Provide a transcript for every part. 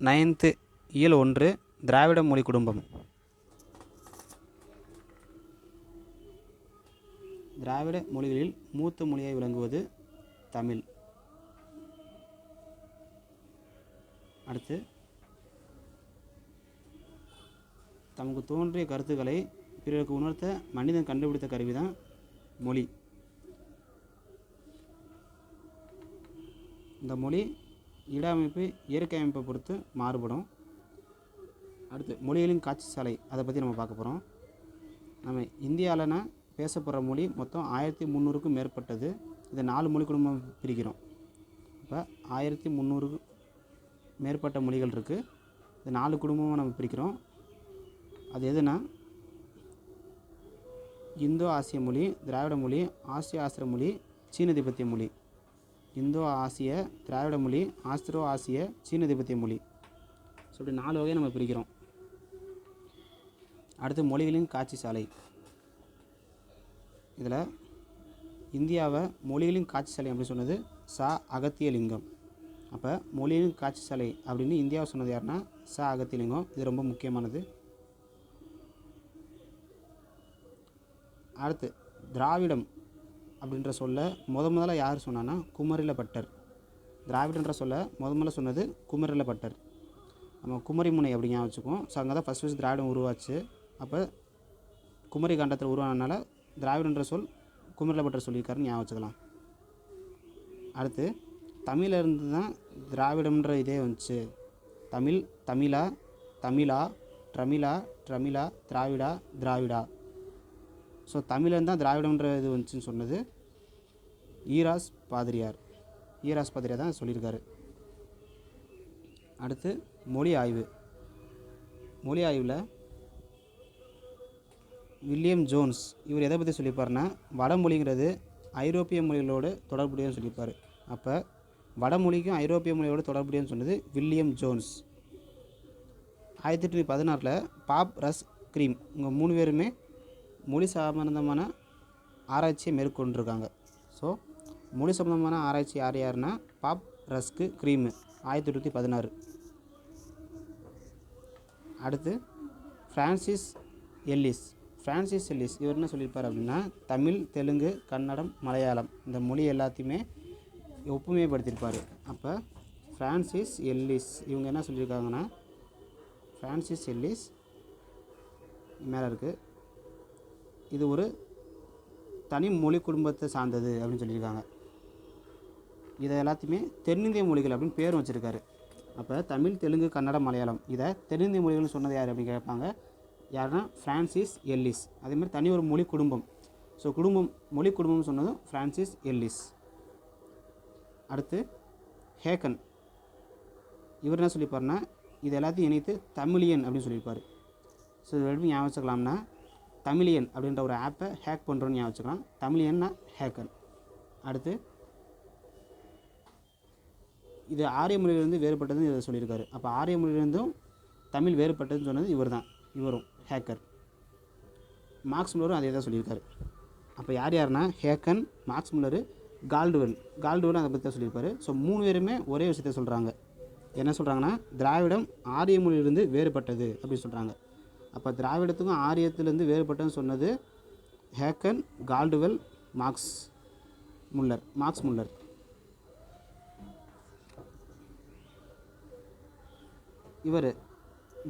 Ninth இயல் ஒன்று திராவிட மொழி குடும்பம். திராவிட மொழிகளில் மூத்த மொழியை விளங்குவது தமிழ். அடுத்து தமக்கு தோன்றிய கருத்துக்களை பிறருக்கு உணர்த்த மனிதன் கண்டுபிடித்த கருவிதான் மொழி. இந்த மொழி இட அமைப்பு இயற்கை அமைப்பை பொறுத்து மாறுபடும். அடுத்து மொழிகளின் காட்சி சாலை அதை பற்றி நம்ம பார்க்க போகிறோம் நம்ம இந்தியாவிலனா பேசப்படுற மொழி மொத்தம் ஆயிரத்தி முந்நூறுக்கும் மேற்பட்டது. இதை நாலு மொழி குடும்பம் பிரிக்கிறோம். இப்போ ஆயிரத்தி முந்நூறுக்கு மேற்பட்ட மொழிகள் இருக்குது இது நாலு குடும்பமாக நம்ம பிரிக்கிறோம். அது எதுனா? இந்தோ ஆசிய மொழி திராவிட மொழி ஆசிய ஆசிர மொழி சீனதிபத்திய மொழி. இந்தோ ஆசிய திராவிட மொழி ஆஸ்திரோ ஆசிய சீன திபெத்திய மொழி. ஸோ இப்படி நாலு வகையை நம்ம பிரிக்கிறோம். அடுத்து மொழிகளின் காட்சி சாலை. இதில் இந்தியாவை மொழிகளின் காட்சி சாலை அப்படின்னு சொன்னது சா அகத்தியலிங்கம். அப்போ மொழிகளின் காட்சி சாலை அப்படின்னு இந்தியாவை சொன்னது யாருன்னா சா அகத்தியலிங்கம். இது ரொம்ப முக்கியமானது. அடுத்து திராவிடம். அப்படின்ற சொல்ல முத முதல்ல யார் சொன்னான்னா குமரில பட்டர். திராவிடன்ற சொல்ல முத முதல்ல சொன்னது குமரில பட்டர். நம்ம குமரி முனை அப்படி ஞாபகம் வச்சுக்குவோம். ஸோ அங்கே தான் ஃபஸ்ட் ஃபஸ்ட் திராவிடம் உருவாச்சு. அப்போ குமரி காண்டத்தில் உருவானதுனால திராவிடன்ற சொல் குமரில பட்டர் சொல்லியிருக்காருன்னு ஞாபகம் வச்சுக்கலாம். அடுத்து தமிழிலிருந்து தான் திராவிடம்ன்ற இதே வந்துச்சு. தமிழ் தமிழா தமிழா ட்ரமிழா ட்ரமிழா திராவிடா திராவிடா. ஸோ தமிழன் தான் திராவிடம்ன்ற இது வந்துச்சுன்னு சொன்னது. ஈராஸ் பாதிரியார். ஈராஸ் பாதிரியார் தான் சொல்லியிருக்காரு. அடுத்து மொழி ஆய்வு. மொழி ஆய்வில் வில்லியம் ஜோன்ஸ் இவர் எதை பற்றி சொல்லியிருப்பாருன்னா வடமொழிங்கிறது ஐரோப்பிய மொழிகளோடு தொடர்புடையன்னு சொல்லியிருப்பார். அப்போ வடமொழிக்கும் ஐரோப்பிய மொழியோடு தொடர்புடையன்னு சொன்னது வில்லியம் ஜோன்ஸ். ஆயிரத்தி எட்நூற்றி பதினாறில் பாப் ரஸ் க்ரீம் இவங்க மூணு பேருமே மொழி சம்பந்தமான ஆராய்ச்சியை மேற்கொண்டிருக்காங்க. ஸோ மொழி சம்பந்தமான ஆராய்ச்சி யார் யாருன்னா பாப் ரஸ்க்கு க்ரீமு ஆயிரத்தி எட்நூற்றி பதினாறு. அடுத்து ஃப்ரான்சிஸ் எல்லிஸ். ஃப்ரான்சிஸ் எல்லிஸ் இவர் என்ன சொல்லியிருப்பார் அப்படின்னா தமிழ் தெலுங்கு கன்னடம் மலையாளம் இந்த மொழி எல்லாத்தையுமே ஒப்புமைப்படுத்தியிருப்பார். அப்போ ஃப்ரான்சிஸ் எல்லிஸ் இவங்க என்ன சொல்லியிருக்காங்கன்னா ஃப்ரான்சிஸ் எல்லிஸ் மேலே இருக்குது இது ஒரு தனி மொழி குடும்பத்தை சார்ந்தது அப்படின்னு சொல்லியிருக்காங்க. இதை எல்லாத்தையுமே தென்னிந்திய மொழிகள் அப்படின்னு பேர் வச்சுருக்காரு. அப்போ தமிழ் தெலுங்கு கன்னடம் மலையாளம் இதை தென்னிந்திய மொழிகள்னு சொன்னது யார் அப்படின்னு கேட்பாங்க. யாருன்னா ஃப்ரான்சிஸ் எல்லிஸ். அதே மாதிரி தனி ஒரு மொழி குடும்பம். ஸோ குடும்பம் மொழி குடும்பம்னு சொன்னதும் ஃப்ரான்சிஸ் எல்லிஸ். அடுத்து ஹேக்கன். இவர் என்ன சொல்லியிருப்பாருன்னா இது எல்லாத்தையும் இணைத்து தமிழியன் அப்படின்னு சொல்லியிருப்பார். ஸோ இது எப்படி ஞாபகம் வச்சுக்கலாம்னா தமிழியன் அப்படின்ற ஒரு ஆப்பை ஹேக் பண்ணுறோன்னு ஞாபகம் வச்சுக்கலாம். தமிழியன்னா ஹேக்கர் அடுத்து இது ஆரிய மொழியிலிருந்து வேறுபட்டதுன்னு இதை சொல்லியிருக்காரு. அப்போ ஆரிய மொழியிலிருந்தும் தமிழ் வேறுபட்டதுன்னு சொன்னது இவர் தான் இவரும் ஹேக்கர் மார்க்ஸ் முல்லரும் அதே தான் சொல்லியிருக்காரு. அப்போ யார் யாருன்னா ஹேக்கன் மார்க்ஸ் முல்லரு கால்டுவெல் கால்டுவெல் அதை பற்றி தான் சொல்லியிருப்பாரு. ஸோ மூணு பேருமே ஒரே விஷயத்த சொல்கிறாங்க என்ன சொல்கிறாங்கன்னா திராவிடம் ஆரிய மொழியிலிருந்து வேறுபட்டது அப்படின்னு சொல்கிறாங்க அப்போ திராவிடத்துக்கும் ஆரியத்திலேருந்து வேறுபட்டதுன்னு சொன்னது ஹேக்கன் Caldwell Max Muller Max Muller. இவர்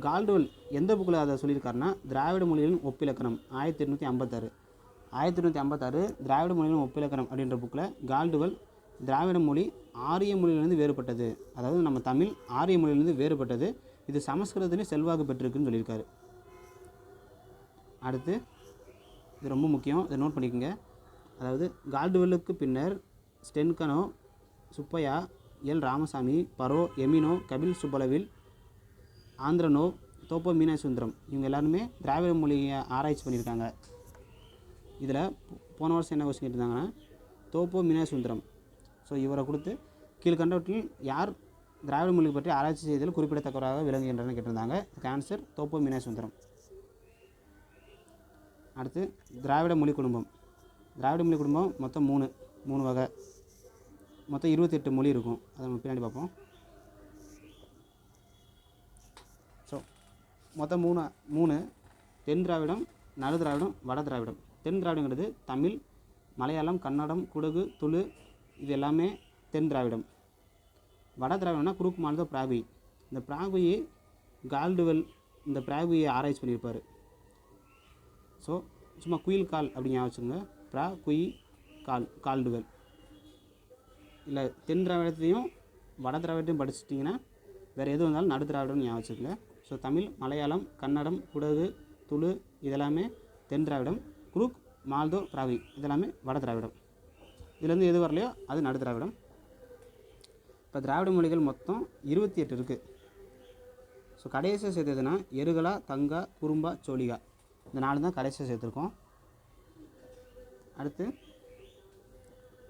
கால்டுவெல் எந்த புக்கில் அதை சொல்லியிருக்காருன்னா திராவிட மொழிகளின் ஒப்பிலக்கணம் ஆயிரத்தி எட்நூற்றி ஐம்பத்தாறு. ஆயிரத்தி எட்நூற்றி ஐம்பத்தாறு திராவிட மொழிகளின் ஒப்பிலக்கணம் அப்படின்ற புக்கில் கால்டுவெல் திராவிட மொழி ஆரிய மொழியிலிருந்து வேறுபட்டது. அதாவது நம்ம தமிழ் ஆரிய மொழியிலிருந்து வேறுபட்டது. இது சமஸ்கிருதத்துலேயும் செல்வாக்கு பெற்றிருக்குன்னு சொல்லியிருக்காரு. அடுத்து இது ரொம்ப முக்கியம் இதை நோட் பண்ணிக்கோங்க. அதாவது கால்டுவெல்லுக்கு பின்னர் Sten Konow Subbaiah L. Ramasamy Burrow Emeneau Kamil Zvelebil Andronov தோப்போ Meenakshi Sundaram இவங்க எல்லாருமே திராவிட மொழியை ஆராய்ச்சி பண்ணியிருக்காங்க. இதில் போன வருஷம் என்ன கொஸ்டின் கேட்டிருந்தாங்கன்னா தோப்போ மீனாசுந்தரம். ஸோ இவரை கொடுத்து கீழ்கண்டவற்றில் யார் திராவிட மொழி பற்றி ஆராய்ச்சி செய்ததில் குறிப்பிடத்தக்கவராக விளங்குகின்றன கேட்டிருந்தாங்க. ஆன்சர் தோப்போ மீனாசுந்தரம். அடுத்து திராவிட மொழி குடும்பம். திராவிட மொழி குடும்பம் மொத்தம் மூணு மூணு வகை. மொத்தம் இருபத்தெட்டு மொழி இருக்கும். அதை நம்ம பின்னாடி பார்ப்போம். ஸோ மொத்தம் மூணு மூணு. தென் திராவிடம் நடு திராவிடம் வட திராவிடம். தென் திராவிடங்கிறது தமிழ் மலையாளம் கன்னடம் குடகு துளு இது எல்லாமே தென் திராவிடம். வட திராவிடம்னா குறுக்கு மாநில பிராகுயி இந்த பிராகுயி கால்டுவெல் இந்த பிராகுயை ஆராய்ச்சி பண்ணியிருப்பார். ஸோ சும்மா குயில் கால் அப்படிங்க வச்சுக்கோங்க. ப்ரா குயி கால் கால்டுவெல் இல்லை தென் திராவிடத்தையும் வட திராவிடத்தையும் படிச்சிட்டிங்கன்னா வேறு எது வந்தாலும் நடு திராவிடம்னு ஞாபகம் வச்சுக்கோங்க. ஸோ தமிழ் மலையாளம் கன்னடம் குடகு துளு இதெல்லாமே தென் திராவிடம். குரூக் மால்தோ பிராவி இதெல்லாமே வட திராவிடம். இதுலேருந்து எது வரலையோ அது நடு திராவிடம். இப்போ திராவிட மொழிகள் மொத்தம் இருபத்தி எட்டு இருக்குது ஸோ கடைசியாக சேர்த்ததுன்னா எருகலா தங்கா குறும்பா சோழிகா. இந்த நாலு தான் கடைசியாக சேர்த்துருக்கோம். அடுத்து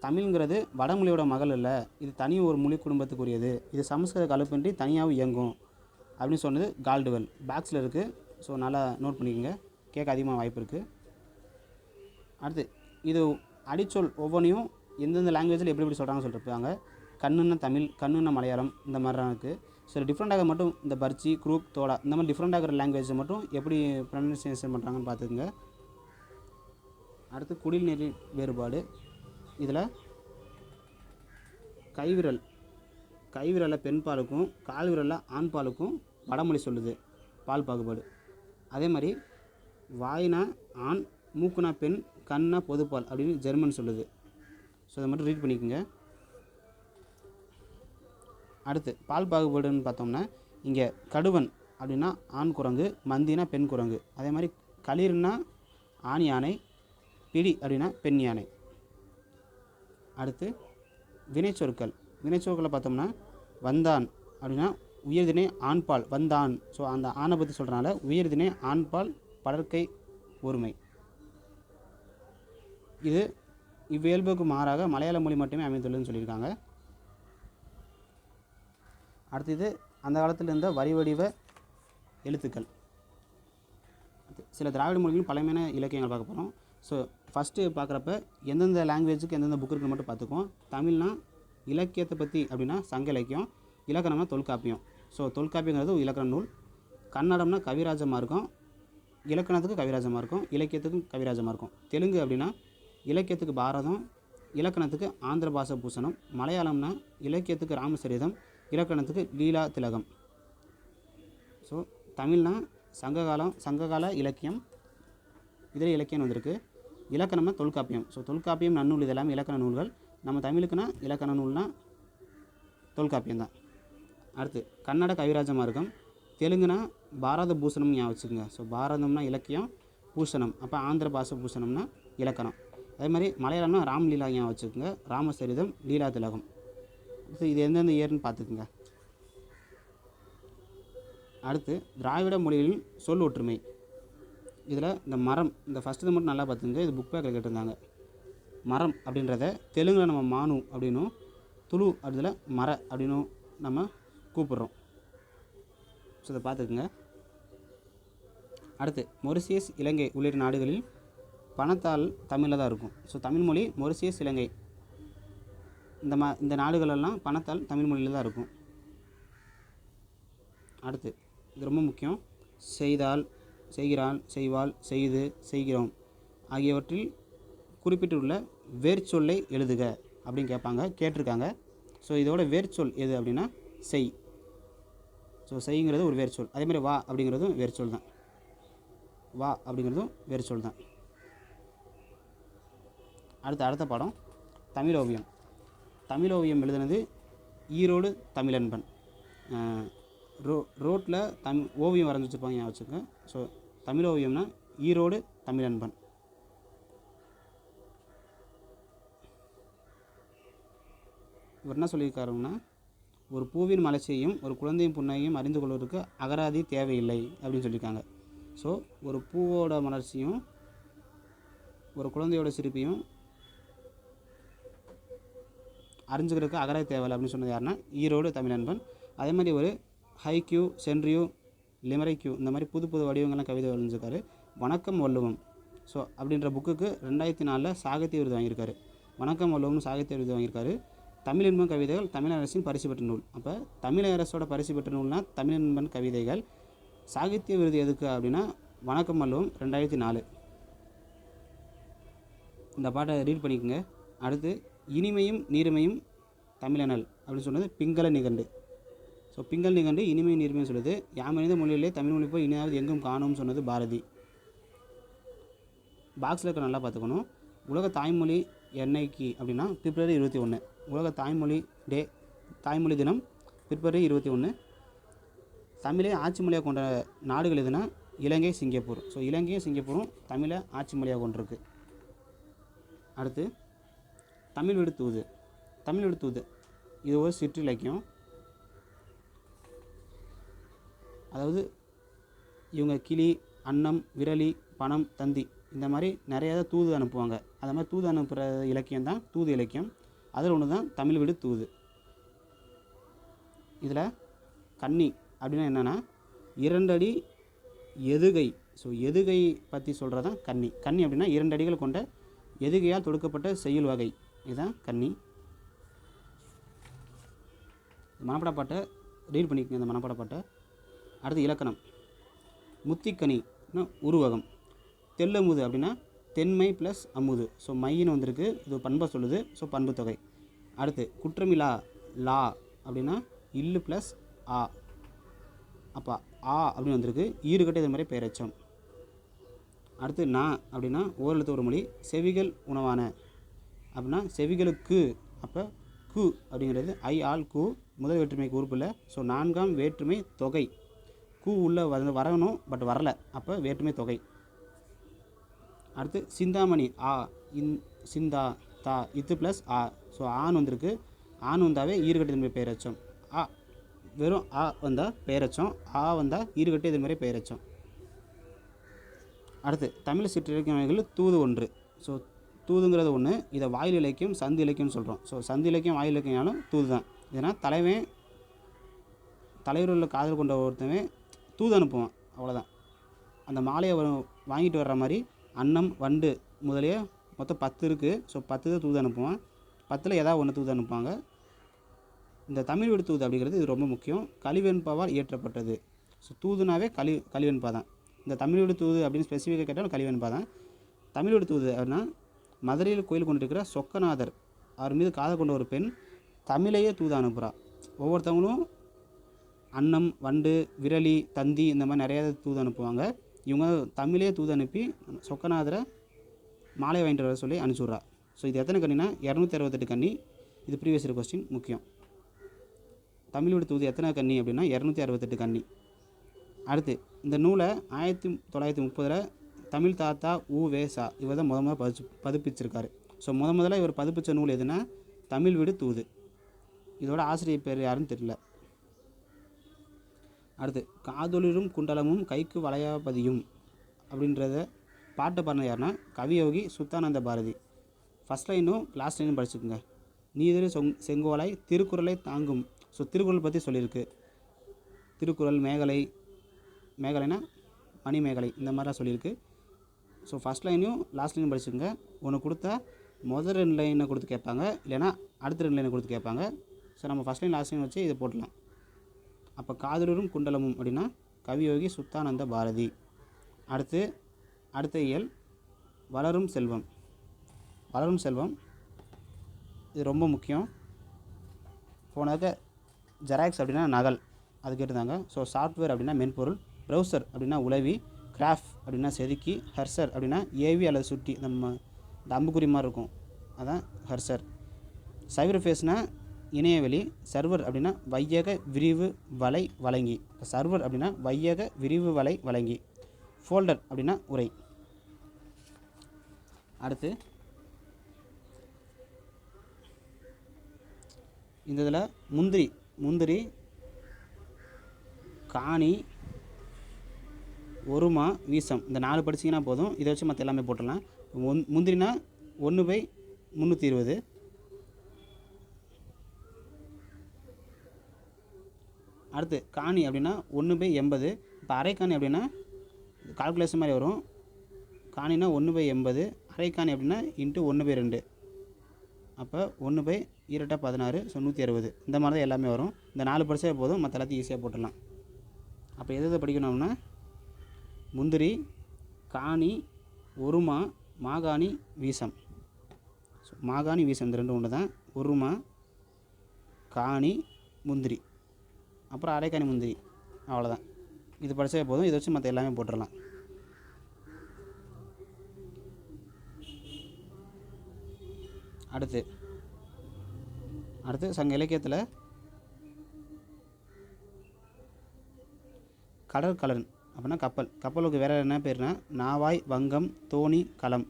தமிழ்ங்கிறது வடமொழியோட மகள் இல்லை. இது தனி ஒரு மொழி குடும்பத்துக்குரியது. இது சமஸ்கிருத கலப்பின்றி தனியாகவும் இயங்கும் அப்படின்னு சொன்னது கால்டுவெல். பேக்ஸில் இருக்குது ஸோ நல்லா நோட் பண்ணிக்கோங்க. கேட்க அதிகமாக வாய்ப்பு இருக்குது அடுத்து இது அடிச்சொல் ஒவ்வொன்றையும் எந்தெந்த லாங்குவேஜில் எப்படி எப்படி சொல்கிறாங்கன்னு சொல்லிருப்பாங்க கண்ணுன்னா தமிழ் கண்ணுன்னா மலையாளம் இந்த மாதிரிலாம் இருக்குது சில டிஃப்ரெண்ட்டாக மட்டும் இந்த பர்ச்சி குரூப் தோடா இந்த மாதிரி டிஃப்ரெண்ட் ஆகிற லாங்குவேஜை மட்டும் எப்படி ப்ரொனன்சியேஷன் பண்ணுறாங்கன்னு பார்த்துக்குங்க. அடுத்து குடிநீர் வேறுபாடு. இதில் கைவிரல் கைவிரலில் பெண் பாலுக்கும் கால் விரலில் ஆண் பாலுக்கும் வடமொழி சொல்லுது பால் பாகுபாடு. அதே மாதிரி வாயினா ஆண் மூக்குனா பெண் கண்ணா பொதுப்பால் அப்படின்னு ஜெர்மன் சொல்லுது. ஸோ அதை மட்டும் ரீட் பண்ணிக்கோங்க. அடுத்து பால் பாகுபாடுன்னு பார்த்தோம்னா இங்கே கடுவன் அப்படின்னா ஆண் குரங்கு மந்தினா பெண் குரங்கு. அதே மாதிரி களிர்னா ஆண் யானை பிடி அப்படின்னா பெண் யானை. அடுத்து வினைச்சொற்கள். வினைச்சொற்களை பார்த்தோம்னா வந்தான் அப்படின்னா உயர்தினை ஆண்பால் வந்தான். ஸோ அந்த ஆணை பற்றி சொல்கிறனால உயர்தினை ஆண்பால் படற்கை ஒருமை. இது இவ்வியல்புக்கு மாறாக மலையாள மொழி மட்டுமே அமைந்துள்ளதுன்னு சொல்லியிருக்காங்க. அடுத்தது அந்த காலத்தில் இருந்த வரி வடிவ எழுத்துக்கள். சில திராவிட மொழிகளும் பழமையான இலக்கியங்கள் பார்க்க போகிறோம் ஸோ ஃபஸ்ட்டு பார்க்குறப்ப எந்தெந்த லாங்குவேஜுக்கு எந்தெந்த புக் இருக்குன்னு மட்டும் பார்த்துக்குவோம். தமிழ்னா இலக்கியத்தை பற்றி அப்படின்னா சங்க இலக்கியம் இலக்கணம்னா தொல்காப்பியம். ஸோ தொல்காப்பியங்கிறது இலக்கண நூல். கன்னடம்னா கவிராஜமாக இருக்கும் இலக்கணத்துக்கு கவிராஜமாக இருக்கும் இலக்கியத்துக்கும் கவிராஜமாக இருக்கும் தெலுங்கு அப்படின்னா இலக்கியத்துக்கு பாரதம் இலக்கணத்துக்கு ஆந்திர பாஷ பூசணம் மலையாளம்னா இலக்கியத்துக்கு ராமசரிதம் இலக்கணத்துக்கு லீலா திலகம். ஸோ தமிழ்னா சங்ககாலம் சங்ககால இலக்கியம். இதில் இலக்கியம் வந்திருக்கு. இலக்கணம்னா தொல்காப்பியம். ஸோ தொல்காப்பியம் நன்னூல் இதெல்லாம் இலக்கண நூல்கள். நம்ம தமிழுக்குனா இலக்கண நூல்னா தொல்காப்பியம் தான். அடுத்து கன்னட கவிராஜ மார்க்கம். தெலுங்குனா பாரத பூஷணம் ஞாபகம் வச்சுக்கோங்க. ஸோ பாரதம்னா இலக்கியம் பூஷணம். அப்போ ஆந்திர பாச பூஷணம்னா இலக்கணம். அதே மாதிரி மலையாளம்னா ராம்லீலா ஞாபகம் வச்சுக்கோங்க. ராமசரிதம் லீலா திலகம். ஸோ இது எந்தெந்த இயர்னு பார்த்துக்குங்க. அடுத்து திராவிட மொழிகளின் சொல் ஒற்றுமை. இதில் இந்த மரம் இந்த ஃபஸ்ட்டு மட்டும் நல்லா பார்த்துங்க இது புக் பேக்கில் கேட்டிருந்தாங்க. மரம் அப்படின்றத தெலுங்கில் நம்ம மானு அப்படின்னும் துளு அப்படிதில் மர அப்படின்னும் நம்ம கூப்பிடுறோம். ஸோ இதை பார்த்துக்குங்க. அடுத்து மொரிசியஸ் இலங்கை உள்ளிட்ட நாடுகளில் பணத்தால் தமிழில் தான் இருக்கும். ஸோ தமிழ்மொழி மொரிசியஸ் இலங்கை. இந்த மா இந்த நாடுகளெல்லாம் பணத்தால் தமிழ் மொழியில் தான் இருக்கும். அடுத்து இது ரொம்ப முக்கியம். செய்தால் செய்கிறான் செய்வாள் செய்து செய்கிறோம். ஆகியவற்றில் குறிப்பிட்டுள்ள வேர்ச்சொல்லை எழுதுக அப்படின்னு கேட்பாங்க கேட்டிருக்காங்க. ஸோ இதோட வேர்ச்சொல் எது அப்படின்னா செய். ஸோ செய்ங்கிறது ஒரு வேர்ச்சொல். அதே மாதிரி வா அப்படிங்கிறதும் வேர்ச்சொல் தான். வா அப்படிங்கிறதும் வேர்ச்சொல் தான். அடுத்த அடுத்த பாடம் தமிழ் ஓவியம் தமிழ் ஓவியம் எழுதுனது ஈரோடு தமிழன்பன். ரோ ரோட்டில் தம் ஓவியம் வரைஞ்சி வச்சுருப்பாங்க ஞாபகம் வச்சுக்கோங்க. ஸோ தமிழ் ஓவியம்னா ஈரோடு தமிழன்பன். இவர் என்ன சொல்லியிருக்காருன்னா ஒரு பூவின் மலர்ச்சியையும் ஒரு குழந்தையின் புண்ணையும் அறிந்து கொள்வதற்கு அகராதி தேவையில்லை அப்படின்னு சொல்லியிருக்காங்க. ஸோ ஒரு பூவோட மலர்ச்சியும் ஒரு குழந்தையோட சிரிப்பையும் அறிஞ்சுக்கிறதுக்கு அகராதி தேவையில்லை அப்படின்னு சொன்னது யாருன்னா ஈரோடு தமிழ் அன்பன் அதே மாதிரி ஒரு ஹைக்யூ சென்ட்ரியூ லிமரைக்யூ இந்த மாதிரி புது புது வடிவங்கள்லாம் கவிதை வரைஞ்சிருக்காரு வணக்கம் வள்ளுவம். ஸோ அப்படின்ற புக்குக்கு ரெண்டாயிரத்தி நாலில் சாகித்ய விருது வாங்கியிருக்காரு. வணக்கம் வள்ளுவம்னு சாகித்ய விருது வாங்கியிருக்காரு. தமிழ் இன்பம் கவிதைகள் தமிழரசின் பரிசு பெற்ற நூல். அப்போ தமிழரசோட பரிசு பெற்ற நூல்னால் தமிழ் இன்பன் கவிதைகள். சாகித்ய விருது எதுக்கு அப்படின்னா வணக்கம் வள்ளுவம் ரெண்டாயிரத்தி நாலு. இந்த பாட்டை ரீட் பண்ணிக்கோங்க. அடுத்து இனிமையும் நீர்மையும் தமிழனல் அப்படின்னு சொன்னது பிங்கள நிகண்டு. ஸோ பிங்கல் நிகண்டு இனிமையும் நீர்மையும் சொல்லுது. யாமனித மொழியிலே தமிழ் மொழி போய் இனியாவது எங்கும் காணும்னு சொன்னது பாரதி. பாக்ஸில் இருக்க நல்லா பார்த்துக்கணும். உலக தாய்மொழி என்னைக்கு அப்படின்னா பிப்ரவரி இருபத்தி ஒன்று உலக தாய்மொழி டே தாய்மொழி தினம் பிப்ரவரி இருபத்தி ஒன்று தமிழை ஆட்சி மொழியாக கொண்ட நாடுகள் எதுனா? இலங்கை சிங்கப்பூர். ஸோ இலங்கையும் சிங்கப்பூரும் தமிழை ஆட்சி மொழியாக கொண்டிருக்கு. அடுத்து தமிழ் விடுத்தூது தமிழ் வீடு இது ஒரு சிற்றிலக்கியம். அதாவது இவங்க கிளி அன்னம் விரலி பணம் தந்தி இந்த மாதிரி நிறைய தூது அனுப்புவாங்க. அது மாதிரி தூது அனுப்புகிற இலக்கியம் தான் தூது இலக்கியம். அதில் ஒன்று தான் தமிழ் வீடு தூது. இதில் கன்னி அப்படின்னா என்னென்னா இரண்டடி எதுகை. ஸோ எதுகை பற்றி சொல்கிறது தான் கன்னி. கன்னி அப்படின்னா இரண்டு அடிகள் கொண்ட எதுகையால் தொடுக்கப்பட்ட செய்யுள் வகை. இதுதான் கன்னி. மனப்பாட பாட்டை ரீட் பண்ணிக்கோங்க இந்த மனப்பாட பாட்டை. அடுத்து இலக்கணம். முத்திக்கனின்னா உருவகம். தெல்லமுது அப்படின்னா தென்மை ப்ளஸ் அமுது. ஸோ மையின்னு வந்திருக்கு. இது பண்பை சொல்லுது. ஸோ பண்பு தொகை. அடுத்து குற்றமிலா லா அப்படின்னா இல்லு ப்ளஸ் ஆ. அப்போ ஆ அப்படின்னு வந்திருக்கு. ஈறுகட்ட இது மாதிரி பெயரச்சம் அடுத்து நா அப்படின்னா ஓரெழுத்து ஒரு மொழி. செவிகள் உணவான. அப்படின்னா செவிகளுக்கு அப்போ கு அப்படிங்கிறது ஐ ஆல் கு முதல் வேற்றுமைக்கு உறுப்பு இல்லை ஸோ நான்காம் வேற்றுமை தொகை. கு உள்ள வந்து வரணும் பட் வரல. அப்போ வேற்றுமை தொகை. அடுத்து சிந்தாமணி ஆ இன் சிந்தா தா இத்து ப்ளஸ் ஆ. ஸோ ஆண் வந்திருக்கு. ஆண் வந்தாவே ஈறுகட்டு இது மாதிரி பெயரச்சம் ஆ வெறும் ஆ வந்தால் பெயரச்சம் ஆ வந்தால் ஈறுகட்டு இதுமாரி பெயரச்சோம் பெயரச்சம் அடுத்து தமிழ் சிற்றிலக்கியங்கள் தூது ஒன்று. ஸோ தூதுங்கிறது ஒன்று இதை வாயில் இலக்கியம் சந்து இலக்கியம்னு சொல்கிறோம் ஸோ சந்து இலக்கியம் வாயில் இலக்கியம்னாலும் தூது தான் ஏன்னா தலைவன் தலைவர்களில் காதல் கொண்ட ஒருத்தவன் தூது அனுப்புவான் அவ்வளோதான் அந்த மாலையை வாங்கிட்டு வர்ற மாதிரி அன்னம் வண்டு முதலிய மொத்தம் பத்து இருக்குது ஸோ பத்து தான் தூது அனுப்புவான். பத்தில் ஏதாவது ஒன்று தூது அனுப்புவாங்க. இந்த தமிழ் வீடு தூது அப்படிங்கிறது இது ரொம்ப முக்கியம். கழிவெண்பாவால் இயற்றப்பட்டது. ஸோ தூதுனாவே கழி கழிவெண்பா தான் இந்த தமிழ் வீடு தூது அப்படின்னு ஸ்பெசிஃபிக்காக கேட்டாலும் கழிவெண்பா தான் தமிழ் வீடு தூது அப்படின்னா மதுரையில் கோயில் கொண்டிருக்கிற சொக்கநாதர். அவர் மீது காதல் கொண்ட ஒரு பெண் தமிழையே தூது அனுப்புகிறா ஒவ்வொருத்தவங்களும் அன்னம் வண்டு விரலி தந்தி இந்த மாதிரி நிறைய தூது அனுப்புவாங்க. இவங்க தமிழே தூது அனுப்பி சொக்கநாதரை மாலை வாங்கிட்டு வர சொல்லி அனுப்பிச்சுட்றா. ஸோ இது எத்தனை கண்ணினா? இரநூத்தி அறுபத்தெட்டு கண்ணி. இது ப்ரீவியஸ் இயர் கொஸ்டின் முக்கியம். தமிழோட தூது எத்தனை கண்ணி அப்படின்னா இரநூத்தி அறுபத்தெட்டு கண்ணி. அடுத்து இந்த நூலை ஆயிரத்தி தொள்ளாயிரத்தி முப்பதில் தமிழ் தாத்தா உ வேசா இவர் தான் முத முத பதிச்சு பதிப்பிச்சிருக்காரு. ஸோ முத முதல்ல இவர் பதிப்பிச்ச நூல் எதுனா தமிழ் வீடு தூது. இதோட ஆசிரியர் பேர் யாருன்னு தெரியல. அடுத்து காதொளிரும் குண்டலமும் கைக்கு வளையாபதியும் அப்படின்றத பாட்டை பாடினது யாருன்னா கவியோகி சுத்தானந்த பாரதி. ஃபஸ்ட் லைனும் லாஸ்ட் லைனும் படிச்சுக்கோங்க. நீதிரு சொங் செங்கோலை திருக்குறளை தாங்கும். ஸோ திருக்குறள் பற்றி சொல்லியிருக்கு. திருக்குறள் மேகலை மேகலைனா மணிமேகலை இந்த மாதிரிலாம் சொல்லியிருக்கு. ஸோ ஃபஸ்ட் லைனையும் லாஸ்ட் லைனும் படிச்சுக்கோங்க. ஒன்று கொடுத்தா முதல் ரெண்டு லைனை கொடுத்து கேட்பாங்க. இல்லைன்னா அடுத்த ரெண்டு லைனை கொடுத்து கேட்பாங்க. ஸோ நம்ம ஃபஸ்ட் லைன் லாஸ்ட் லைன் வச்சு இதை போடலாம் அப்போ காதலரும் குண்டலமும் அப்படின்னா கவியோகி சுத்தானந்த பாரதி. அடுத்து அடுத்த இயல் வளரும் செல்வம். வளரும் செல்வம். இது ரொம்ப முக்கியம். போனதுக்கு ஜெராக்ஸ் அப்படின்னா நகல். அது கேட்டிருந்தாங்க ஸோ சாஃப்ட்வேர் அப்படின்னா மென்பொருள். ப்ரௌசர் அப்படின்னா உளவி. கிராஃப் அப்படின்னா செதுக்கி ஹர்சர் அப்படின்னா ஏவி அல்லது சுட்டி நம்ம இந்த அம்புக்குறி மாதிரி இருக்கும். அதான் ஹர்சர் சைபர் ஃபேஸ்னால் இணையவெளி சர்வர் அப்படின்னா வையக விரிவு வலை வழங்கி. சர்வர் அப்படின்னா வையக விரிவு வலை வழங்கி. ஃபோல்டர் அப்படின்னா உரை. அடுத்து இந்த இதில் முந்திரி முந்திரி காணி ஒருமா வீசம். இந்த நாலு படிச்சிங்கன்னா போதும். இதை வச்சு மற்ற எல்லாமே போட்டுடலாம். ஒன் முந்திரினா ஒன்று பை முந்நூற்றி இருபது. அடுத்து காணி அப்படின்னா ஒன்று பை எண்பது. இப்போ அரைக்காணி அப்படின்னா கால்குலேஷன் மாதிரி வரும். காணினா ஒன்று பை எண்பது. அரைக்காணி அப்படின்னா இன்ட்டு ஒன்று பை ரெண்டு. அப்போ ஒன்று பை ஈரட்டா பதினாறு ஸோ நூற்றி அறுபது. இந்த மாதிரி தான் எல்லாமே வரும். இந்த நாலு படிச்சா போதும். மற்ற எல்லாத்தையும் ஈஸியாக போட்டுடலாம். அப்போ எது எதை படிக்கணும்னா முந்திரி காணி ஒருமா மாகாணி வீசம். ஸோ மாகாணி வீசம். இந்த ரெண்டு ஒன்று தான் ஒருமா காணி முந்திரி. அப்புறம் அரைக்காணி முந்திரி. அவ்வளோதான் இது படித்தே போதும். இதை வச்சு மற்ற எல்லாமே போட்டுடலாம் அடுத்து. அடுத்து சங்க இலக்கியத்தில் கடற்கலன். அப்படின்னா கப்பல். கப்பலுக்கு வேறு என்ன பேர்னா நாவாய் வங்கம் தோணி களம்.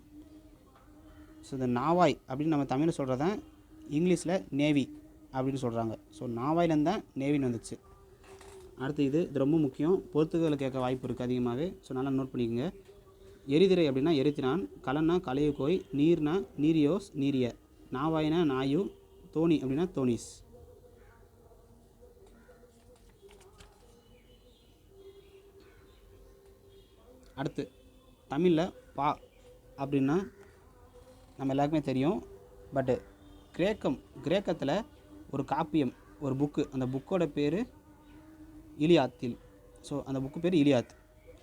ஸோ இந்த நாவாய் அப்படின்னு நம்ம தமிழில் சொல்கிறது தான் இங்கிலீஷில் நேவி அப்படின்னு சொல்கிறாங்க ஸோ நாவாயிலேருந்து தான் நேவின்னு வந்துச்சு. அடுத்து இது இது ரொம்ப முக்கியம். பொறுத்துக்களை கேட்க வாய்ப்பு இருக்குது அதிகமாகவே. ஸோ நல்லா நோட் பண்ணிக்கோங்க. எரிதிரை அப்படின்னா எரித்தினான் கலன்னா கலையக்கோய் நீர்னா நீரியோஸ் நீரிய. நாவாயினா நாயு தோணி அப்படின்னா தோனிஸ் அடுத்து தமிழில் பா அப்படின்னா நம்ம எல்லாருக்குமே தெரியும். பட்டு கிரேக்கம் கிரேக்கத்தில் ஒரு காப்பியம் ஒரு புக்கு. அந்த புக்கோட பேர் இலியாத்தில். ஸோ அந்த புக்கு பேர் இலியாத்.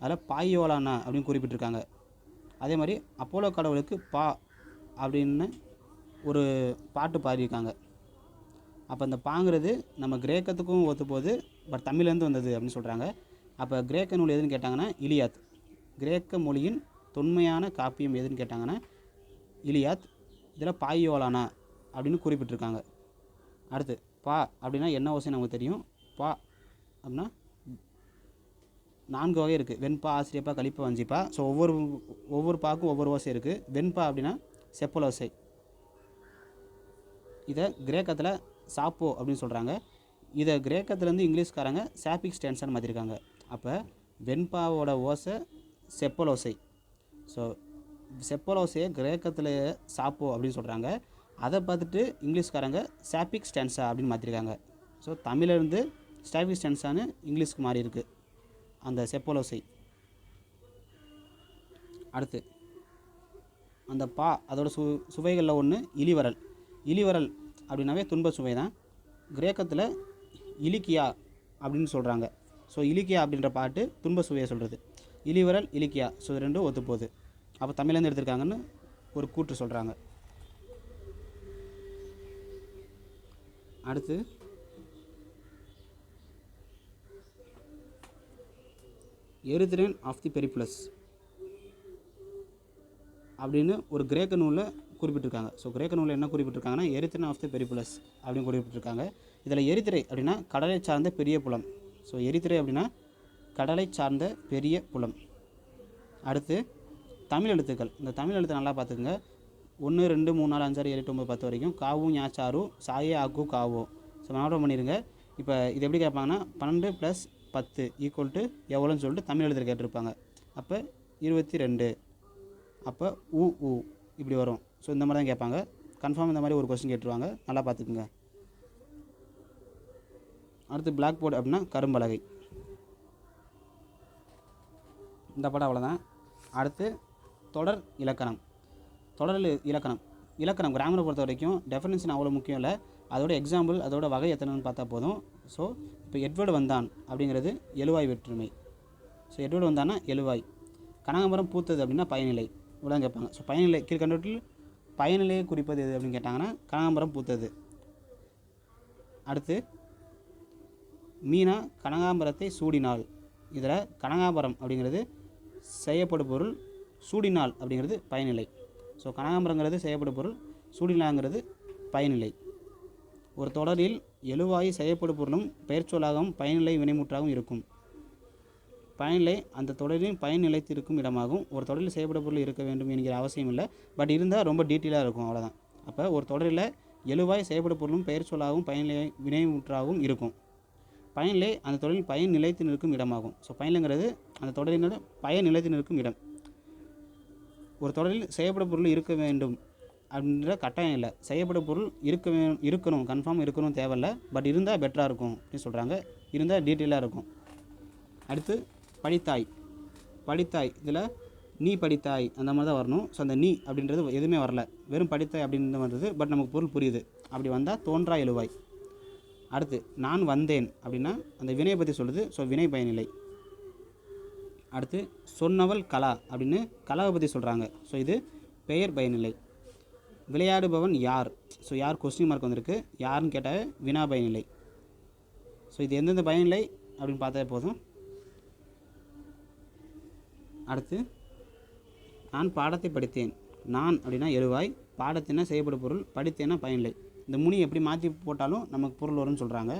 அதில் பாயோலானா அப்படின்னு குறிப்பிட்டிருக்காங்க. அதே மாதிரி அப்போலோ கடவுளுக்கு பா அப்படின்னு ஒரு பாட்டு பாடியிருக்காங்க. அப்போ அந்த பாங்கிறது நம்ம கிரேக்கத்துக்கும் ஒத்து போகுது பட் தமிழ்லேருந்து வந்தது அப்படின்னு சொல்கிறாங்க அப்போ கிரேக்க நூல் எதுன்னு கேட்டாங்கன்னா இலியாத். கிரேக்க மொழியின் தொன்மையான காப்பியம் எதுன்னு கேட்டாங்கன்னா இலியாத் இதில் பாயோலானா அப்படின்னு குறிப்பிட்டிருக்காங்க. அடுத்து பா அப்படின்னா என்ன ஓசை நமக்கு தெரியும்? பா அப்படின்னா நான்கு வகை இருக்குது வெண்பா ஆசிரியப்பா கழிப்பா வஞ்சிப்பா. ஸோ ஒவ்வொரு ஒவ்வொரு பாக்கும் ஒவ்வொரு ஓசை இருக்குது வெண்பா அப்படின்னா செப்பல் ஓசை. இதை கிரேக்கத்தில் சாப்போ அப்படின்னு சொல்கிறாங்க இதை கிரேக்கத்துலேருந்து இங்கிலீஷ்காரங்க சாப்பிக் ஸ்டான்ஸான்னு மாற்றிருக்காங்க அப்போ வெண்பாவோட ஓசை செப்பலோசை. ஸோ செப்பலோசையை கிரேக்கத்தில் சாப்போ அப்படின்னு சொல்கிறாங்க அதை பார்த்துட்டு இங்கிலீஷ்காரங்க சாப்பிக் ஸ்டான்ஸா அப்படின்னு மாற்றிருக்காங்க ஸோ தமிழிலேருந்து ஸ்டாபிக் ஸ்டான்ஸான்னு இங்கிலீஷ்க்கு மாறி இருக்குது அந்த செப்பலோசை. அடுத்து அந்த பா அதோட சு சுவைகளில் ஒன்று இலிவரல் இலிவரல் அப்படின்னாவே துன்ப சுவை தான். கிரேக்கத்தில் இலிக்கியா அப்படின்னு சொல்கிறாங்க ஸோ இலிக்கியா அப்படின்ற பாட்டு துன்ப சுவையை சொல்கிறது இலிவரல் இலிக்கியா. ஸோ இது ரெண்டும் ஒத்துப்போகுது. அப்போ தமிழ்லேருந்து எடுத்திருக்காங்கன்னு ஒரு கூற்று சொல்கிறாங்க அடுத்து எரித்ரேன் ஆஃப் தி பெரிப்ளஸ் அப்படின்னு ஒரு கிரேக்க நூலில் குறிப்பிட்டிருக்காங்க. ஸோ கிரேக்க நூலில் என்ன குறிப்பிட்டிருக்காங்கன்னா எரித்திரன் ஆஃப் தி பெரிப்ளஸ் அப்படின்னு குறிப்பிட்டிருக்காங்க. இதில் எரித்திரை அப்படின்னா கடலை சார்ந்த பெரிய புலம். ஸோ எரித்திரை அப்படின்னா கடலை சார்ந்த பெரிய புலம் அடுத்து தமிழ் எழுத்துக்கள். இந்த தமிழ் எழுத்து நல்லா பார்த்துக்குங்க. ஒன்று ரெண்டு மூணு நாலு அஞ்சாறு ஏழு எட்டு ஒம்பது பத்து வரைக்கும் காவும் ஞாச்சாரு சாயே ஆக்கு காவோ ஸோ நோட்டம் பண்ணிடுங்க. இப்போ இது எப்படி கேட்பாங்கன்னா பன்னெண்டு ப்ளஸ் பத்து ஈக்குவல் டு எவ்வளோன்னு சொல்லிட்டு தமிழ் எழுத்துல கேட்டிருப்பாங்க. அப்போ இருபத்தி ரெண்டு. அப்போ ஊ ஊ இப்படி வரும். ஸோ இந்த மாதிரி தான் கேட்பாங்க. கன்ஃபார்ம் இந்த மாதிரி ஒரு கொஸ்டின் கேட்டுருவாங்க. நல்லா பார்த்துக்குங்க. அடுத்து பிளாக் போர்டு அப்படின்னா கரும்பலகை. இந்த படம் அவ்வளோதான் அடுத்து தொடர் இலக்கணம். தொடர் இலக்கணம். இலக்கணம் கிராமரை பொறுத்த வரைக்கும் டெஃபினேஷன் அவ்வளோ முக்கியம் இல்லை. அதோட எக்ஸாம்பிள் அதோட வகை எத்தனைன்னு பார்த்தா போதும். ஸோ இப்போ எட்வர்டு வந்தான் அப்படிங்கிறது எழுவாய் வெற்றுமை. ஸோ எட்வர்டு வந்தான்னா எழுவாய். கனகாம்பரம் பூத்தது அப்படின்னா பயனிலை. இவ்வளோ கேட்பாங்க. ஸோ பயனிலை கீழ்கண்டவற்றில் பயனிலையை குறிப்பது எது அப்படின்னு கேட்டாங்கன்னா கனகாம்பரம் பூத்தது. அடுத்து மீனா கனகாம்பரத்தை சூடினாள். இதில் கனகாம்பரம் அப்படிங்கிறது செய்யப்படும் பொருள் சூடினால் அப்படிங்கிறது பயனிலை. ஸோ கனகாம்பரங்கிறது செய்யப்படும் பொருள் சூடினாங்கிறது பயனிலை. ஒரு தொடரில் எழுவாய் செய்யப்படும் பொருளும் பெயர்ச்சொல்லாகவும் பயனிலை வினைமுற்றாகவும் இருக்கும். பயனிலை அந்த தொடரின் பயன் நிலைத்திருக்கும் இடமாகும். ஒரு தொடரில் செய்யப்படும் பொருள் இருக்க வேண்டும் என்கிற அவசியம் இல்லை. பட் இருந்தால் ரொம்ப டீட்டெயிலாக இருக்கும் அவ்வளோதான் அப்போ ஒரு தொடரில் எழுவாய் செய்யப்படும் பொருளும் பெயர் சொல்லாகவும் பயனிலை வினைமுற்றாகவும் இருக்கும். பயனிலை அந்த தொடரின் பயன் நிலைத்து நிற்கும் இடமாகும். ஸோ பயனிலைங்கிறது அந்த தொடரினோட பயன் நிலைத்து நிற்கும் இடம். ஒரு தொடரில் செய்யப்படும் பொருள் இருக்க வேண்டும் அப்படின்ற கட்டாயம் இல்லை. செய்யப்படும் பொருள் இருக்க வே இருக்கணும் கன்ஃபார்ம் இருக்கணும் தேவையில்ல. பட் இருந்தால் பெட்டராக இருக்கும் அப்படின்னு சொல்கிறாங்க இருந்தால் டீட்டெயிலாக இருக்கும். அடுத்து படித்தாய். படித்தாய். இதில் நீ படித்தாய் அந்த மாதிரி தான் வரணும். ஸோ அந்த நீ அப்படின்றது எதுவுமே வரல. வெறும் படித்தாய் அப்படின்னு பட் நமக்கு பொருள் புரியுது. அப்படி வந்தால் தோன்றா எழுவாய். அடுத்து நான் வந்தேன் அப்படின்னா அந்த வினையை பற்றி சொல்லுது ஸோ வினை பயனிலை. அடுத்து சொன்னவள் கலா அப்படின்னு கலாவை பற்றி சொல்கிறாங்க ஸோ இது பெயர் பயனில்லை விளையாடுபவன் யார்? ஸோ யார் கொஸ்டின் மார்க் வந்திருக்கு? யாருன்னு கேட்டால் வினா பயனிலை. ஸோ இது எந்தெந்த பயனில்லை அப்படின்னு பார்த்தா போதும். அடுத்து நான் பாடத்தை படித்தேன். நான் அப்படின்னா எழுவாய். பாடத்தினா செய்யப்படும் பொருள் படித்தேன்னா பயனில்லை இந்த முனி எப்படி மாற்றி போட்டாலும் நமக்கு பொருள் வரும்னு சொல்கிறாங்க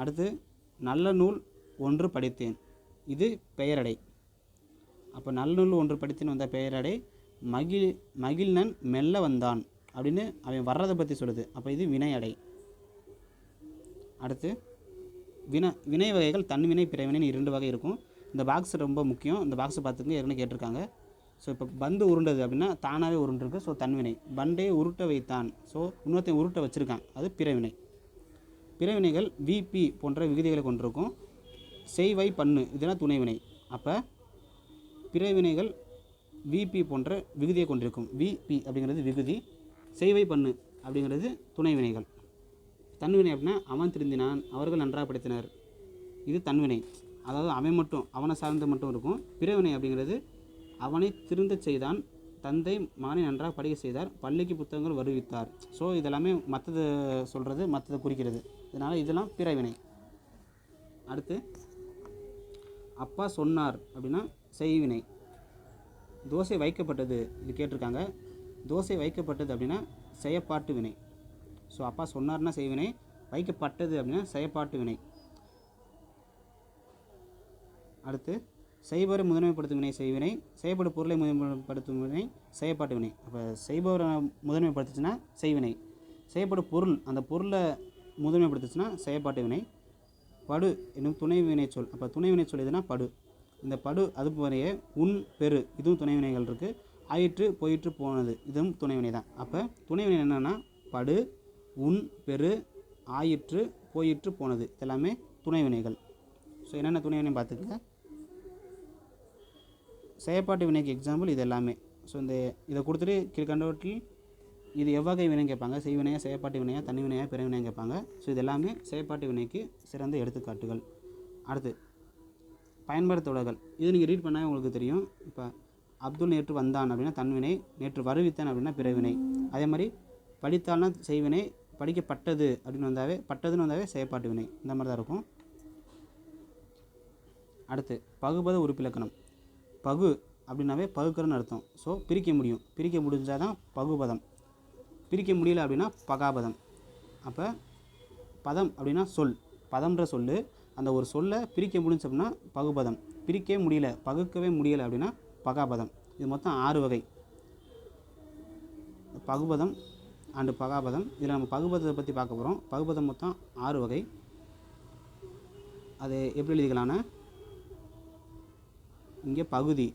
அடுத்து நல்ல நூல் ஒன்று படித்தேன். இது பெயரடை. அப்போ நல்ல நூல் ஒன்று படித்தேன் வந்த பெயரடை. மகிழ் மகிழ்நன் மெல்ல வந்தான் அப்படின்னு அவன் வர்றதை பற்றி சொல்லுது. அப்போ இது வினையடை. அடுத்து வினை வினை வகைகள் தன்வினை பிறவினைன்னு இரண்டு வகை இருக்கும். இந்த பாக்ஸ் ரொம்ப முக்கியம். இந்த பாக்ஸை பார்த்துங்க ஏற்கனவே கேட்டிருக்காங்க. ஸோ இப்போ பந்து உருண்டது அப்படின்னா தானாகவே உருண்டிருக்கு. ஸோ தன்வினை. பண்டே உருட்ட வைத்தான். ஸோ இன்னொருத்தன் உருட்ட வச்சுருக்கான். அது பிறவினை. பிறவினைகள் விபி போன்ற விகுதிகளை கொண்டிருக்கும். செய்வை பண்ணு. இதெல்லாம் துணைவினை. அப்போ பிறவினைகள் விபி போன்ற விகுதியை கொண்டிருக்கும். விபி அப்படிங்கிறது விகுதி. செய்வை பண்ணு அப்படிங்கிறது துணைவினைகள். தன்வினை அப்படின்னா அவன் திருந்தினான் அவர்கள் நன்றாக படித்தனர். இது தன்வினை. அதாவது அவன் மட்டும் அவனை சார்ந்து மட்டும் இருக்கும். பிறவினை அப்படிங்கிறது அவனை திருந்தச் செய்தான். தந்தை மகனை நன்றாக படிக்க செய்தார். பள்ளிக்கு புத்தகங்கள் வருவித்தார். ஸோ இதெல்லாமே மற்றது சொல்கிறது மற்றதை குறிக்கிறது. இதனால் இதெல்லாம் பிறவினை. அடுத்து அப்பா சொன்னார் அப்படின்னா செய்வினை. தோசை வைக்கப்பட்டது இது கேட்டிருக்காங்க. தோசை வைக்கப்பட்டது அப்படின்னா செயப்பாட்டு வினை. ஸோ அப்பா சொன்னார்னா செய்வினை. வைக்கப்பட்டது அப்படின்னா செயப்பாட்டு வினை. அடுத்து செய்பவரை முதன்மைப்படுத்தும் வினை செய்வினை செய்யப்படும் பொருளை முதன்மைப்படுத்தும் வினை செயப்பாட்டு வினை அப்போ செய்பவரை முதன்மைப்படுத்துச்சுன்னா செய்வினை. செய்யப்படும் பொருள் அந்த பொருளை முதன்மைப்படுத்துச்சுன்னா செய்யப்பாட்டு வினை படு என்னும் துணை வினை சொல். அப்போ துணை வினை சொல் எதுனா படு. இந்த படு அது போலயே உன் பெரு இதுவும் துணை வினைகள் இருக்குது ஆயிற்று போயிற்று போனது இதுவும் துணை வினை தான் அப்போ துணை வினை என்னென்னா படு உன் பெரு ஆயிற்று போயிற்று போனது. இதெல்லாமே துணைவினைகள். ஸோ என்னென்ன துணைவினை பார்த்துக்கங்க. செயற்பாட்டு வினைக்கு எக்ஸாம்பிள் இது எல்லாமே ஸோ இந்த இதை கொடுத்துட்டு கீழ்கண்டவற்றில் இது எவ்வகை வினைன்னு கேட்பாங்க. செய்வினையா செயற்பாட்டு வினையா தனி வினையா பிறவினையா கேட்பாங்க. ஸோ இது எல்லாமே செயற்பாட்டு வினைக்கு சிறந்த எடுத்துக்காட்டுகள். அடுத்து பயன்பாடு இது நீங்கள் ரீட் பண்ணால் உங்களுக்கு தெரியும். இப்போ அப்துல் நேற்று வந்தான் அப்படின்னா தன்வினை நேற்று வருவித்தான் அப்படின்னா பிறவினை அதே மாதிரி படித்தால்னா செய்வினை படிக்கப்பட்டது அப்படின்னு வந்தாவே பட்டதுன்னு வந்தாவே செயற்பாட்டு வினை. இந்த மாதிரி தான் இருக்கும். அடுத்து பகுபத உறுப்பிலக்கணம் பகு அப்படின்னாவே பகுக்கிறன்னு அர்த்தம். ஸோ பிரிக்க முடியும். பிரிக்க முடிஞ்சால் தான் பகுபதம். பிரிக்க முடியல அப்படின்னா பகாபதம். அப்போ பதம் அப்படின்னா சொல். பதம்ன்ற சொல் அந்த ஒரு சொல்லை பிரிக்க முடிஞ்சு அப்படின்னா பகுபதம். பிரிக்கவே முடியல பகுக்கவே முடியலை அப்படின்னா பகாபதம். இது மொத்தம் ஆறு வகை. பகுபதம் அண்டு பகாபதம். இதில் நம்ம பகுபதத்தை பற்றி பார்க்க போகிறோம் பகுபதம் மொத்தம் ஆறு வகை. அது எப்படி எழுதிக்கலாம்னா இங்கே பகுதி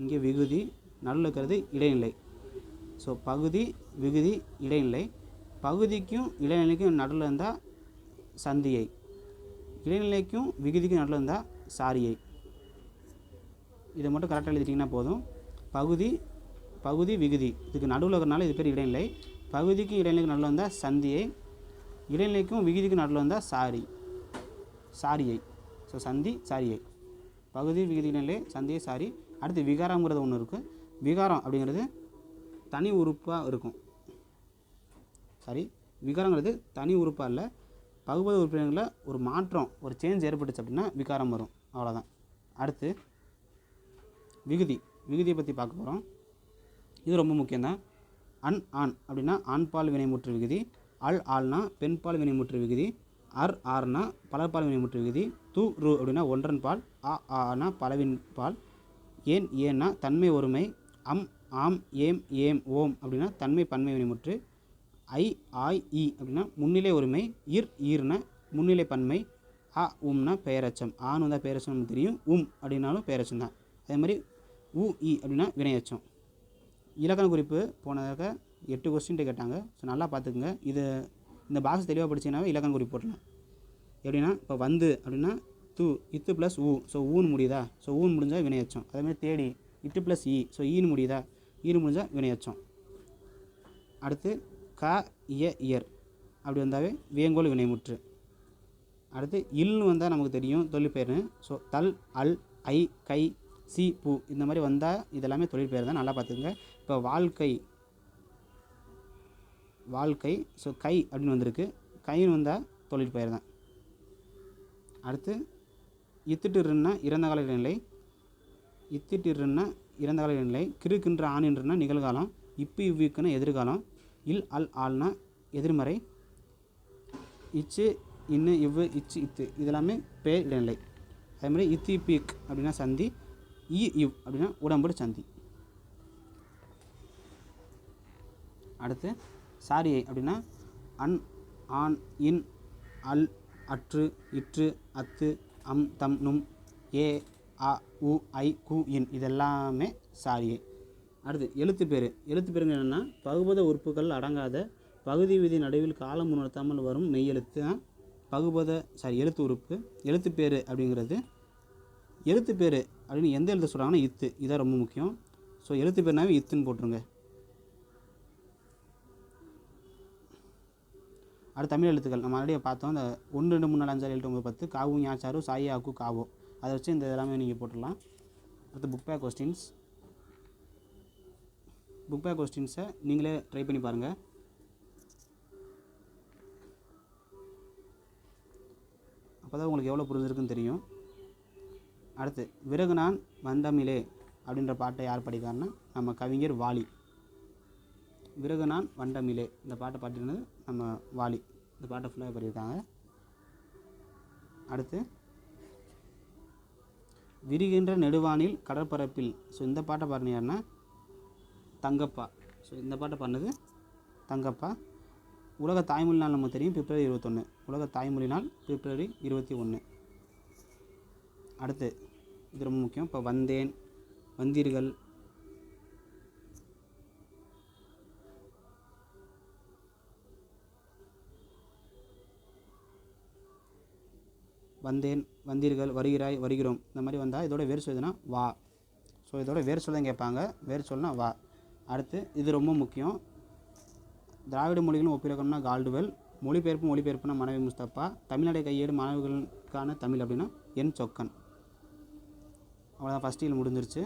இங்கே விகுதி நடுவில் இருக்கிறது இடைநிலை. ஸோ பகுதி விகுதி இடைநிலை. பகுதிக்கும் இடைநிலைக்கும் நடுவில் இருந்தால் சந்தியை. இடைநிலைக்கும் விகுதிக்கும் நடுவில் இருந்தால் சாரியை. இதை மட்டும் கரெக்டாக எழுதிட்டிங்கன்னா போதும். பகுதி பகுதி விகுதி. இதுக்கு நடுவில் இருக்கிறனால இது பேர் இடைநிலை. பகுதிக்கும் இடைநிலைக்கும் நடுவில் இருந்தால் சந்தியை. இடைநிலைக்கும் விகுதிக்கும் நடுவில் வந்தால் சாரி. சாரியை. ஸோ சந்தி சாரியை. பகுதி விகுதி இடைநிலை சாரி அடுத்து விகாரங்கிறது ஒன்று இருக்குது விகாரம் அப்படிங்கிறது தனி உறுப்பாக இருக்கும். சாரி விகாரங்கிறது தனி உறுப்பாக இல்லை பகுபது உறுப்பினர்களில் ஒரு மாற்றம் ஒரு சேஞ்ச் ஏற்பட்டுச்சு அப்படின்னா விகாரம் வரும். அவ்வளோதான் அடுத்து விகுதி விகுதியை பற்றி பார்க்க போகிறோம் இது ரொம்ப முக்கியம்தான். அன் ஆண் அப்படின்னா ஆண்பால் வினைமுற்று விகுதி அல் ஆள்னா பெண்பால் வினைமுற்று விகுதி அர் ஆர்னா பலர்பால் வினைமுற்று விகுதி. து ரு அப்படின்னா ஒன்றன் பால் ஆ ஆனா பலவின் பால். ஏன் ஏன்னா தன்மை ஒருமை அம் ஆம் ஏம் ஏம் ஓம் அப்படின்னா தன்மை பன்மை வினைமுற்று ஐ ஆய் இ அப்படின்னா முன்னிலை ஒருமை இர் ஈர்னா முன்னிலை பன்மை. அ உம்னா பெயரச்சம். ஆண் வந்தால் பெயரச்சம் நமக்கு தெரியும். உம் அப்படின்னாலும் பெயரச்சம் தான். அதே மாதிரி உ இ அப்படின்னா வினையச்சம். இலக்கண குறிப்பு போனதாக எட்டு கொஸ்டின்ட்டு கேட்டாங்க. ஸோ நல்லா பார்த்துக்குங்க. இது இந்த பாக்ஸ் தெளிவாக படிச்சீங்கன்னாவே இலக்கண குறி போட்டலாம் எப்படின்னா இப்போ வந்து அப்படின்னா து இத்து ப்ளஸ் ஊ ஸோ ஊன்னு முடியுதா? ஸோ ஊன் முடிஞ்சால் வினையச்சம் அதேமாதிரி தேடி இட்டு ப்ளஸ் இ. ஸோ ஈன்னு முடியுதா? ஈன்னு முடிஞ்சால் வினையச்சம் அடுத்து க இய இயர். அப்படி வந்தாவே வியங்கோல் வினைமுற்று அடுத்து இல்னு வந்தால் நமக்கு தெரியும் தொழிற்பெயர்னு ஸோ தல் அல் ஐ கை சி பூ. இந்த மாதிரி வந்தால் இதெல்லாமே தொழில் பெயர் தான். நல்லா பார்த்துக்குங்க. இப்போ வாழ்க்கை வாழ்க்கை. ஸோ கை அப்படின்னு வந்திருக்கு. கைன்னு வந்தால் தொழில் பெயர் தான். அடுத்து இத்துட்டுருன்னா இறந்த கால நிலை இத்திட்டிருன்னா இறந்த கால நிலை கிறுக்கின்ற ஆணின்றனா நிகழ்காலம். இப்பு இவ்விக்குன்னா எதிர்காலம். இல் அல் ஆள்னா எதிர்மறை. இச்சு இன்னு இவ்வு இச்சு இத்து. இதெல்லாமே பேர் இடைநிலை அதே மாதிரி இத்தி பீக் அப்படின்னா சந்தி. இ இவ் அப்படின்னா உடம்புடு சந்தி. அடுத்து சாரியை அப்படின்னா அன் ஆன் இன் அல் அற்று இற்று அத்து அம் தம் நும் ஏ அ உ ஐ கு இன் இதெல்லாமே சாரியை அடுத்து எழுத்து பேர். எழுத்து பேருங்க என்னென்னா பகுபத உறுப்புகள் அடங்காத பகுதி விதி நடுவில் காலம் உணர்த்தாமல் வரும் மெய்யெழுத்து தான் பகுபத சாரி எழுத்து உறுப்பு. எழுத்து பேர் அப்படிங்கிறது எழுத்து பேர் அப்படின்னு எந்த எழுத்து சொல்கிறாங்கன்னா இத்து. இதான் ரொம்ப முக்கியம். ஸோ எழுத்து பேர்னாவே இத்துன்னு போட்டுருங்க. அடுத்து தமிழ் எழுத்துக்கள். நம்ம ஆல்ரெடி பார்த்தோம் இந்த ஒன்று ரெண்டு மூணு நாலு அஞ்சு ஏழு ஒம்பது பத்து காவு ஞாச்சாரு சாயி ஆக்கு காவோ அதை வச்சு இந்த எல்லாமே நீங்கள் போட்டுடலாம். அடுத்து book back questions book back கொஸ்டின்ஸை நீங்களே ட்ரை பண்ணி பாருங்கள் அப்போ தான் உங்களுக்கு எவ்வளோ புரிஞ்சிருக்குன்னு தெரியும். அடுத்து விறகு நான் வந்தமிழே அப்படின்ற பாட்டை யார் படிக்காருன்னா நம்ம கவிஞர் வாலி. விறகு நான் வண்டமிலே இந்த பாட்டை பாடினது நம்ம வாலி. இந்த பாட்டை ஃபுல்லாக பாடியிருக்காங்க. அடுத்து விரிகின்ற நெடுவானில் கடற்பரப்பில். ஸோ இந்த பாட்டை பாடின யாருன்னா? தங்கப்பா. ஸோ இந்த பாட்டை பாடினது தங்கப்பா. உலக தாய்மொழி நாள் நமக்கு தெரியும் பிப்ரவரி இருபத்தொன்று உலக தாய்மொழி நாள் பிப்ரவரி இருபத்தி ஒன்று அடுத்து இது ரொம்ப முக்கியம். இப்போ வந்தேன் வந்தீர்கள் வந்தேன் வந்தீர்கள் வருகிறாய் வருகிறோம். இந்த மாதிரி வந்தால் இதோட வேறு சொல்லுதுன்னா வா. ஸோ இதோட வேறு சொல்ல கேட்பாங்க. வேறு சொல்லுனா வா. அடுத்து இது ரொம்ப முக்கியம். திராவிட மொழிகளும் ஒப்பிலக்கணம்னா கால்டுவெல். மொழிபெயர்ப்பு மொழிபெயர்ப்புனா மனைவி முஸ்தபா. தமிழ்நாடு கையேடு மாணவர்களுக்கான தமிழ் அப்படின்னா என் சொக்கன். அவ்வளோதான் ஃபஸ்ட் இயல் முடிஞ்சிருச்சு.